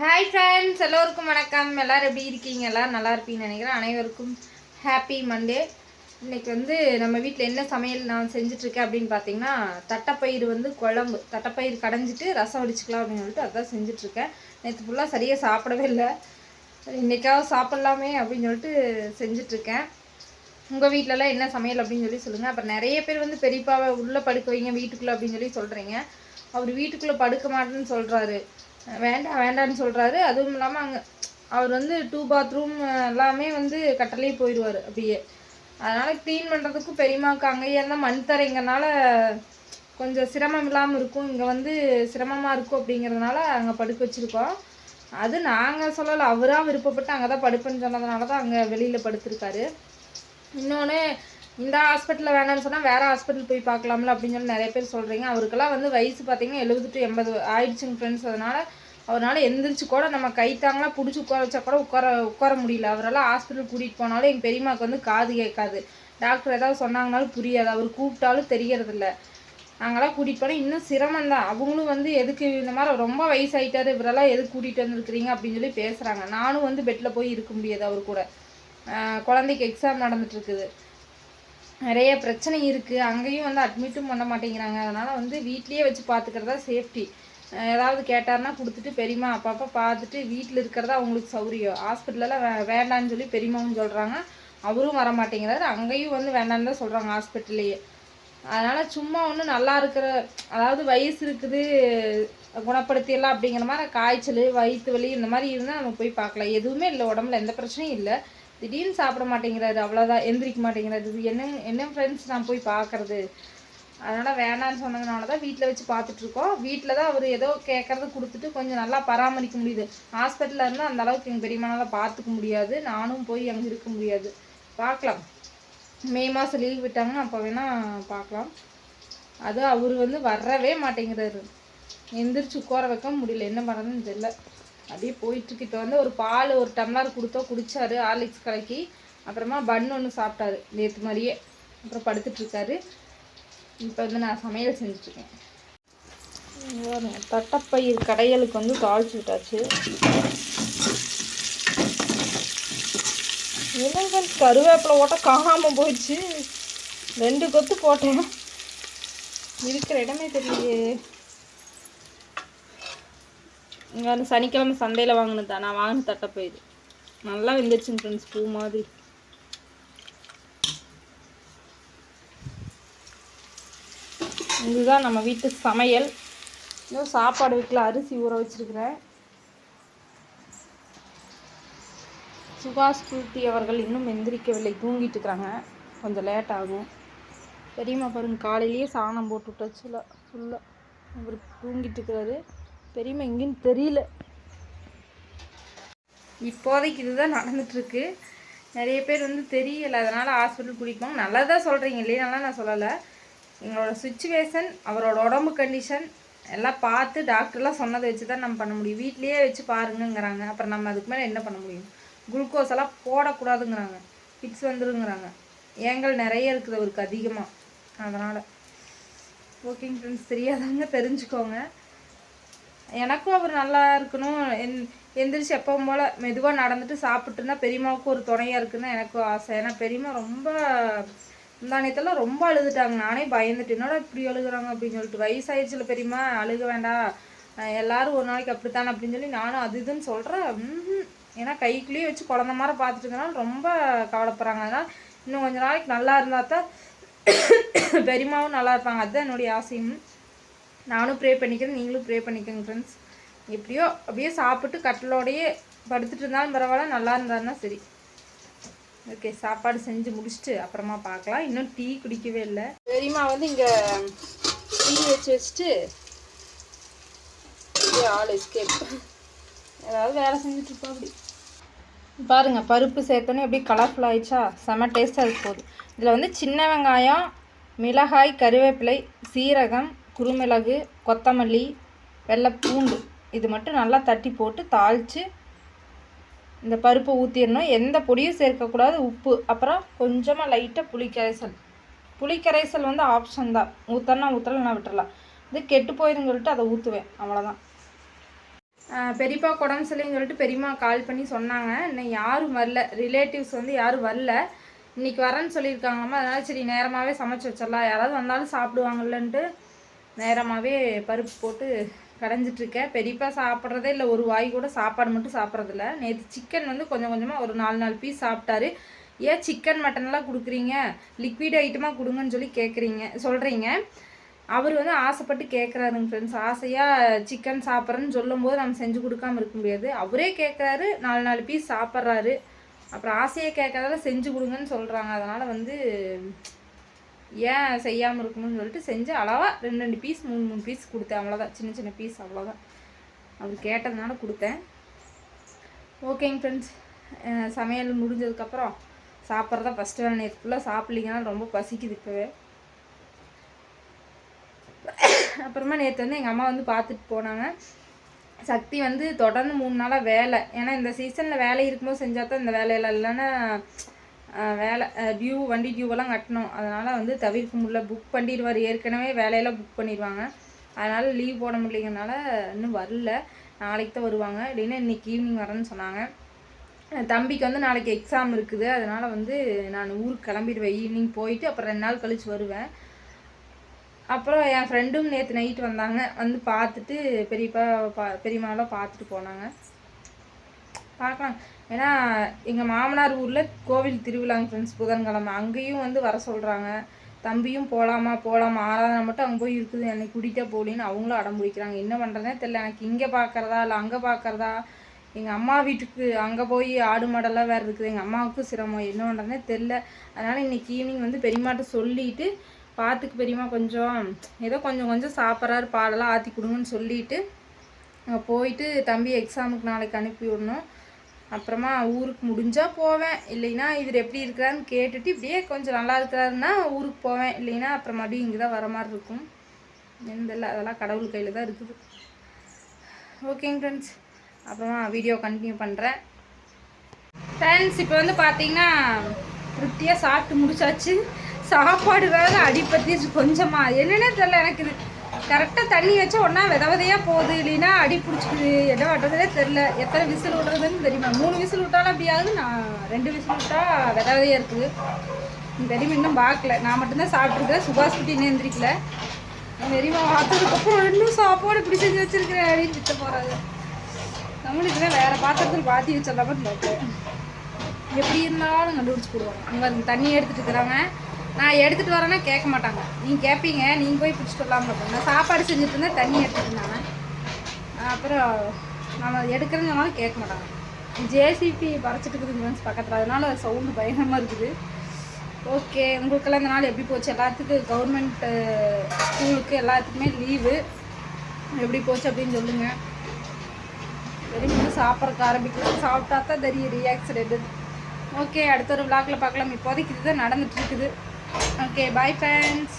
Hi friends எல்லோருக்கும் வணக்கம். எல்லோரும் எப்படி இருக்கீங்க? எல்லோரும் நல்லா இருப்பீங்கன்னு நினைக்கிறேன். அனைவருக்கும் ஹாப்பி மண்டே இன்னைக்கு வந்து நம்ம வீட்டில் என்ன சமையல் நான் செஞ்சுட்ருக்கேன் அப்படின்னு பார்த்தீங்கன்னா தட்டப்பயிர் வந்து குழம்பு. தட்டைப்பயிர் கடைஞ்சிட்டு ரசம் அடிச்சுக்கலாம் அப்படின்னு சொல்லிட்டு அதான் செஞ்சிட்ருக்கேன். நேற்று ஃபுல்லாக சரியாக சாப்பிடவே இல்லை. இன்றைக்காவது சாப்பிட்லாமே அப்படின்னு சொல்லிட்டு செஞ்சிட்ருக்கேன். உங்கள் வீட்டிலலாம் என்ன சமையல் அப்படின்னு சொல்லி சொல்லுங்கள் அப்புறம் நிறைய பேர் வந்து பெரியப்பாவை உள்ளே படுக்க வைங்க வீட்டுக்குள்ளே அப்படின்னு சொல்லி சொல்கிறீங்க அவர் வீட்டுக்குள்ளே படுக்க மாட்டேன்னு சொல்கிறாரு வேண்டாம் வேண்டான்னு சொல்கிறாரு அதுவும் இல்லாமல் அங்கே அவர் வந்து டூ பாத்ரூம் எல்லாமே வந்து கட்டலே போயிடுவார் அப்படியே. அதனால் க்ளீன் பண்ணுறதுக்கும் பெரியம்மாவுக்கு அங்கேயே இருந்தால் மண் தரைங்கனால கொஞ்சம் சிரமம் இல்லாமல் இருக்கும். இங்கே வந்து சிரமமாக இருக்கும் அப்படிங்கிறதுனால அங்கே படுக்க வச்சுருக்கோம். அது நாங்கள் சொல்லலை அவராக விருப்பப்பட்டு அங்கே தான் படுப்பேன்னு சொன்னதுனால தான் அங்கே வெளியில் படுத்திருக்காரு. இன்னொன்று இந்த ஹாஸ்பிட்டலில் வேணாம்னு சொன்னால் வேறு ஹாஸ்பிட்டல் போய் பார்க்கலாம்ல அப்படின்னு சொல்லி நிறைய பேர் சொல்கிறீங்க அவருக்கெல்லாம் வந்து வயசு பார்த்தீங்கன்னா எழுபது டு எண்பது ஆயிடுச்சுங்க ஃப்ரெண்ட்ஸ் அதனால் அவரால் எந்திரிச்சு கூட நம்ம கைத்தாங்களாம் பிடிச்சி உட்கார வச்சா கூட உட்கார உட்கார முடியல. அவரெல்லாம் ஹாஸ்பிட்டல் கூட்டிகிட்டு போனாலும் எங்கள் பெரியம்மாவுக்கு வந்து காது கேட்காது. டாக்டர் ஏதாவது சொன்னாங்கனாலும் புரியாது. அவர் கூப்பிட்டாலும் தெரியறதில்ல. நாங்களாம் கூட்டிகிட்டு போனால் இன்னும் சிரமம் தான் அவங்களும் வந்து எதுக்கு இந்த மாதிரி ரொம்ப வயசாயிட்டாரு இவரெல்லாம் எதுக்கு கூட்டிகிட்டு வந்துருக்குறீங்க அப்படின்னு சொல்லி பேசுகிறாங்க நானும் வந்து பெட்டில் போய் இருக்க முடியாது அவர் கூட. குழந்தைக்கு எக்ஸாம் நடந்துட்டுருக்குது நிறைய பிரச்சனை இருக்குது அங்கேயும் வந்து அட்மிட்டும் பண்ண மாட்டேங்கிறாங்க. அதனால் வந்து வீட்லேயே வச்சு பார்த்துக்கிறதா சேஃப்டி ஏதாவது கேட்டாருன்னா கொடுத்துட்டு பெரியம்மா அப்பப்போ பார்த்துட்டு வீட்டில் இருக்கிறதா அவங்களுக்கு சௌரியம். ஹாஸ்பிட்டலெல்லாம் வே வேண்டான்னு சொல்லி பெரியமாவும் சொல்கிறாங்க அவரும் வர மாட்டேங்கிறாரு. அங்கேயும் வந்து வேண்டான்னு தான் சொல்கிறாங்க ஹாஸ்பிட்டல்லையே அதனால் சும்மா ஒன்று நல்லா இருக்கிற அதாவது வயசு இருக்குது குணப்படுத்திடலாம் அப்படிங்கிற மாதிரி காய்ச்சல் வயிற்று வலி இந்த மாதிரி இருந்தால் நம்ம போய் பார்க்கலாம் எதுவுமே இல்லை. உடம்புல எந்த பிரச்சனையும் இல்லை. திடீர்னு சாப்பிட மாட்டேங்கிறாரு அவ்வளோதான் எந்திரிக்க மாட்டேங்கிறாரு. இது என்ன என்ன ஃப்ரெண்ட்ஸ் நான் போய் பார்க்கறது? அதனால் வேணான்னு சொன்னதுனால தான் வீட்டில் வச்சு பார்த்துட்ருக்கோம் வீட்டில் தான் அவர் ஏதோ கேட்குறது கொடுத்துட்டு கொஞ்சம் நல்லா பராமரிக்க முடியுது. ஹாஸ்பிட்டலில் இருந்தால் அந்த அளவுக்கு எங்கள் பெரியம்மானால பார்த்துக்க முடியாது. நானும் போய் அங்கே இருக்க முடியாது. பார்க்கலாம். மே மாதம் லீவ் விட்டாங்கன்னா அப்போ வேணால் பார்க்கலாம். அது அவர் வந்து வரவே மாட்டேங்கிறாரு. எந்திரிச்சு உட்கார வைக்க முடியல. என்ன பண்ணுறதுன்னு தெரியல. அப்படியே போயிட்டுருக்கு இப்போ வந்து ஒரு பால் ஒரு டம்ளர் கொடுத்தோ குடித்தாரு ஹார்லிக்ஸ் கலக்கி. அப்புறமா பன் ஒன்று சாப்பிட்டாரு நேற்று மாதிரியே. அப்புறம் படுத்துட்ருக்காரு இப்போ வந்து நான் சமையல் செஞ்சுட்ருக்கேன் தட்டப்பயிர் தட்டைப்பயிர் கடையலுக்கு வந்து தாளிச்சு விட்டாச்சு. என்னங்க கருவேப்பிலை ஓட்ட காணாமல் போயிடுச்சு. ரெண்டு கொத்து போட்டேன். இருக்கிற இடமே தெரியலையே. இங்கே வந்து சனிக்கிழமை சந்தையில் வாங்கினது தான். நான் வாங்கின தட்டைப்பயிர் நல்லா வெந்துருச்சுங்க ஃப்ரெண்ட்ஸ் பூ மாதிரி. இதுதான் நம்ம வீட்டு சமையல். இன்னும் சாப்பாடு வீட்டில் அரிசி ஊற வச்சிருக்கிறேன். சுபாஷ் பூர்த்தி அவர்கள் இன்னும் எந்திரிக்கவில்லை. தூங்கிட்டு இருக்கிறாங்க கொஞ்சம் லேட் ஆகும். பெரியம்மா பாருங்க காலையிலேயே சாணம் போட்டு விட்டாச்சுல ஃபுல்லாக அவர் தூங்கிட்டு இருக்கிறாரு. பெரியம்மா எங்கேன்னு தெரியல. இப்போதைக்கு இதுதான் நடந்துட்டுருக்கு. நிறைய பேர் வந்து தெரியல அதனால் ஹாஸ்பிட்டல் கூட்டிகிட்டு நல்லா தான் சொல்கிறீங்க இல்லையா? நான் சொல்லலை. எங்களோட சுச்சுவேஷன் அவரோட உடம்பு கண்டிஷன் எல்லாம் பார்த்து டாக்டர்லாம் சொன்னதை வச்சு தான் நம்ம பண்ண முடியும். வீட்லேயே வச்சு பாருங்கங்கிறாங்க. அப்புறம் நம்ம அதுக்கு மேலே என்ன பண்ண முடியும்? குளுக்கோஸ் எல்லாம் போடக்கூடாதுங்கிறாங்க. ஃபிக்ஸ் வந்துருங்கிறாங்க. ஏங்கல் நிறைய இருக்குது அவருக்கு அதிகமாக அதனால். ஓகேங்க ஃப்ரெண்ட்ஸ் தெரியாதவங்க தெரிஞ்சுக்கோங்க. எனக்கும் அவர் நல்லா இருக்கணும். எந் எந்திரிச்சு எப்பவும் போல் மெதுவாக நடந்துட்டு சாப்பிட்டுனா பெரியம்மாவுக்கும் ஒரு துணையாக இருக்குன்னு எனக்கும் ஆசை. ஏன்னா பெரியம்மா ரொம்ப முந்தானியத்தெல்லாம் ரொம்ப அழுதுட்டாங்க. நானே பயந்துட்டு என்னோட இப்படி அழுகுறாங்க அப்படின்னு சொல்லிட்டு. வயசாயிடுச்சுல பெரியம்மா. அழுக வேண்டாம். எல்லாரும் ஒரு நாளைக்கு அப்படித்தான் அப்படின்னு சொல்லி நானும் அது இதுன்னு சொல்கிறேன் ஏன்னா கைக்குள்ளேயே வச்சு குழந்த மாதிரி பார்த்துட்டு ரொம்ப கவலைப்படுறாங்க. அதனால் இன்னும் கொஞ்ச நாளைக்கு நல்லா இருந்தால் தான் பெரியமாவும் நல்லா இருப்பாங்க. அதுதான் என்னுடைய ஆசையும். நானும் ப்ரே பண்ணிக்கிறேன் நீங்களும் ப்ரே பண்ணிக்கோங்க ஃப்ரெண்ட்ஸ் எப்படியோ அப்படியே சாப்பிட்டு கட்டலோடையே படுத்துட்டு இருந்தாலும் பரவாயில்ல நல்லா இருந்தாருன்னா சரி. ஓகே சாப்பாடு செஞ்சு முடிச்சுட்டு அப்புறமா பார்க்கலாம். இன்னும் டீ குடிக்கவே இல்லை. பெரியமா வந்து இங்கே டீ வச்சு வச்சுட்டு ஆள் எஸ்கேப் ஏதாவது வேலை செஞ்சுட்டு அப்படி. பாருங்க பருப்பு சேர்த்தோன்னே அப்படியே கலர்ஃபுல் ஆயிடுச்சா? செம்ம டேஸ்ட்டாக இருக்க போகுது இதில் வந்து சின்ன வெங்காயம் மிளகாய் கருவேப்பிலை சீரகம் குருமிளகு கொத்தமல்லி வெள்ளை பூண்டு இது மட்டும் நல்லா தட்டி போட்டு தாளித்து இந்த பருப்பை ஊற்றிடணும் எந்த பொடியும் சேர்க்கக்கூடாது. உப்பு. அப்புறம் கொஞ்சமாக லைட்டாக புளிக்கரைசல். புளிக்கரைசல் வந்து ஆப்ஷன் தான். ஊற்றனா ஊற்றலாம் நான் விட்டுறலாம். இது கெட்டு போயிருன்னு சொல்லிட்டு அதை ஊற்றுவேன் அவ்வளோதான் பெரியப்பா குடம்பு சரியில்லைன்னு சொல்லிட்டு பெரியம்மா கால் பண்ணி சொன்னாங்க. இன்னும் யாரும் வரல. ரிலேட்டிவ்ஸ் வந்து யாரும் வரல. இன்னைக்கு வரேன்னு சொல்லியிருக்காங்கம்மா. அதனால் சரி நேரமாகவே சமைச்சு வச்சிடலாம். யாராவது வந்தாலும் சாப்பிடுவாங்கல்லன்ட்டு நேரமாகவே பருப்பு போட்டு கடைஞ்சிட்ருக்கேன். பெரியப்பா சாப்பிட்றதே இல்லை ஒரு வாய் கூட சாப்பாடு மட்டும் சாப்பிட்றதில்ல. நேற்று சிக்கன் வந்து கொஞ்சம் கொஞ்சமாக ஒரு நாலு நாலு பீஸ் சாப்பிட்டாரு. ஏன் சிக்கன் மட்டன்லாம் கொடுக்குறீங்க? லிக்விட் ஐட்டமாக கொடுங்கன்னு சொல்லி கேட்குறீங்க சொல்கிறீங்க அவர் வந்து ஆசைப்பட்டு கேட்குறாருங்க ஃப்ரெண்ட்ஸ் ஆசையாக சிக்கன் சாப்பிட்றேன்னு சொல்லும்போது நம்ம செஞ்சு கொடுக்காம இருக்க முடியாது. அவரே கேட்குறாரு நாலு நாலு பீஸ் சாப்பிட்றாரு. அப்புறம் ஆசையை கேட்காதால செஞ்சு கொடுங்கன்னு சொல்கிறாங்க அதனால் வந்து ஏன் செய்யாமல் இருக்கணும்னு சொல்லிட்டு செஞ்சு அளவாக ரெண்டு ரெண்டு பீஸ் மூணு மூணு பீஸ் கொடுத்தேன். அவ்வளோதான் சின்ன சின்ன பீஸ் அவ்வளோதான் அவர் கேட்டதுனால கொடுத்தேன். ஓகேங்க ஃப்ரெண்ட்ஸ் சமையல் முடிஞ்சதுக்கப்புறம் சாப்பிட்றதா ஃபஸ்ட்டு வேலை. நேற்று ஃபுல்லாக சாப்பிட்லிங்கன்னா ரொம்ப பசிக்குது இப்போவே. அப்புறமா நேற்று வந்து எங்கள் அம்மா வந்து பார்த்துட்டு போனாங்க. சக்தி வந்து தொடர்ந்து மூணு நாளாக வேலை. ஏன்னா இந்த சீசனில் வேலை இருக்கும்போது செஞ்சால் தான் இந்த வேலையில இல்லைன்னா வேலை டியூ வண்டி டியூவெல்லாம் கட்டணும். அதனால் வந்து தவிர்க்க முடியல. புக் பண்ணிடுவார். ஏற்கனவே வேலையெல்லாம் புக் பண்ணிடுவாங்க. அதனால் லீவ் போட முடியலங்கனால இன்னும் வரல. நாளைக்கு தான் வருவாங்க. இல்லைன்னா இன்னைக்கு ஈவினிங் வரேன்னு சொன்னாங்க. தம்பிக்கு வந்து நாளைக்கு எக்ஸாம் இருக்குது. அதனால் வந்து நான் ஊருக்கு கிளம்பிடுவேன். ஈவினிங் போயிட்டு அப்புறம் ரெண்டு நாள் கழித்து வருவேன். அப்புறம் என் ஃப்ரெண்டும் நேற்று நைட்டு வந்தாங்க. வந்து பார்த்துட்டு பெரியப்பா பா பெரியம்மாவெல்லாம் பார்த்துட்டு போனாங்க. பார்க்கலாம். ஏன்னா எங்கள் மாமனார் ஊரில் கோவில் திருவிழாங்க ஃப்ரெண்ட்ஸ் புதன்கிழமை. அங்கேயும் வந்து வர சொல்கிறாங்க தம்பியும் போகலாமா போகலாமா ஆராதனை மட்டும் அங்கே போய் இருக்குது என்னை கூட்டிகிட்டே போலின்னு அவங்களும் அடம் பிடிக்கிறாங்க. என்ன பண்ணுறதுனே தெரில எனக்கு இங்கே பார்க்குறதா இல்லை அங்கே பார்க்குறதா எங்கள் அம்மா வீட்டுக்கு அங்கே போய் ஆடு மாடெல்லாம் வேறு இருக்குது. எங்கள் அம்மாவுக்கும் சிரமம். என்ன பண்ணுறதுனே தெரில அதனால் இன்றைக்கி ஈவினிங் வந்து பெரியம்மாட்ட சொல்லிட்டு பார்த்துக்கு பெரியம்மா கொஞ்சம் ஏதோ கொஞ்சம் கொஞ்சம் சாப்பிட்றாரு பாடெல்லாம் ஆற்றி கொடுங்கன்னு சொல்லிட்டு அங்கே போயிட்டு தம்பி எக்ஸாமுக்கு நாளைக்கு அனுப்பி விடணும். அப்புறமா ஊருக்கு முடிஞ்சால் போவேன். இல்லைன்னா இவர் எப்படி இருக்கிறாருன்னு கேட்டுட்டு இப்படியே கொஞ்சம் நல்லா இருக்கிறாருன்னா ஊருக்கு போவேன். இல்லைன்னா அப்புறம் மறுபடியும் இங்கே தான் வர மாதிரி இருக்கும். எந்த இல்லை அதெல்லாம் கடவுள் கையில் தான் இருக்குது. ஓகேங்க ஃப்ரெண்ட்ஸ் அப்புறமா வீடியோ கண்டினியூ பண்ணுறேன் ஃப்ரெண்ட்ஸ் இப்போ வந்து பார்த்தீங்கன்னா திருப்தியாக சாப்பிட்டு முடிச்சாச்சு. சாப்பாடு வேறு அடிப்பத்திச்சு கொஞ்சமாக என்னன்னே தெரில எனக்கு. இது கரெக்டாக தண்ணி வச்சா ஒன்றா வித விதையாக போகுது இல்லைன்னா அடி பிடிச்சிக்குது என்ன பண்ணுறதுனே தெரில எத்தனை விசில் விடுறதுன்னு தெரியுமா? மூணு விசில் விட்டாலும் அப்படி ஆகுது நான் ரெண்டு விசில் விட்டால் வித விதையாக இருக்குது தெரியுமா இன்னும் பார்க்கல நான் மட்டும்தான் சாப்பிட்ருக்கேன் சுபாஷ் குட்டி நேந்திரிக்கல தெரியுமா பார்த்ததுக்கப்புறம் இன்னும் சாப்பாடு இப்படி செஞ்சு வச்சுருக்கிறேன் அப்படின்னு திட்ட போகிறாங்க நம்மளுக்கு தான் வேறு பாத்திரத்தில் பாத்தி வச்சிடலாமான்னு பார்த்தேன் எப்படி இருந்தாலும் கண்டுபிடிச்சி போடுவாங்க இவங்க தண்ணி எடுத்துட்டு இருக்கிறாங்க நான் எடுத்துகிட்டு வரேன்னா கேட்க மாட்டாங்க. நீங்கள் கேட்பீங்க நீங்கள் போய் பிடிச்சிட்டு வரலாம் பார்ப்போம் நான் சாப்பாடு செஞ்சுட்டு இருந்தேன் தண்ணி எடுத்துகிட்டு இருந்தாங்க அப்புறம் நம்ம எடுக்கிறேன்னு சொன்னாலும் கேட்க மாட்டாங்க. ஜேசிபி பறச்சிட்டு இருக்குது ஃப்ரெண்ட்ஸ் பக்கத்தில். அதனால சவுண்டு பயங்கரமாக இருக்குது. ஓகே உங்களுக்கெல்லாம் இந்த நாள் எப்படி போச்சு? எல்லாத்துக்கும் கவர்மெண்ட்டு ஸ்கூலுக்கு எல்லாத்துக்குமே லீவு எப்படி போச்சு அப்படின்னு சொல்லுங்கள் வெளியே சாப்பிட்றக்கு ஆரம்பிக்கலாம் சாப்பிட்டா தான் தெரியும் ரியாக்ஷன் எது ஓகே அடுத்த ஒரு விளாக்கில் பார்க்கலாம். இப்போதைக்கு இதுதான் நடந்துட்டு இருக்குது. Okay bye friends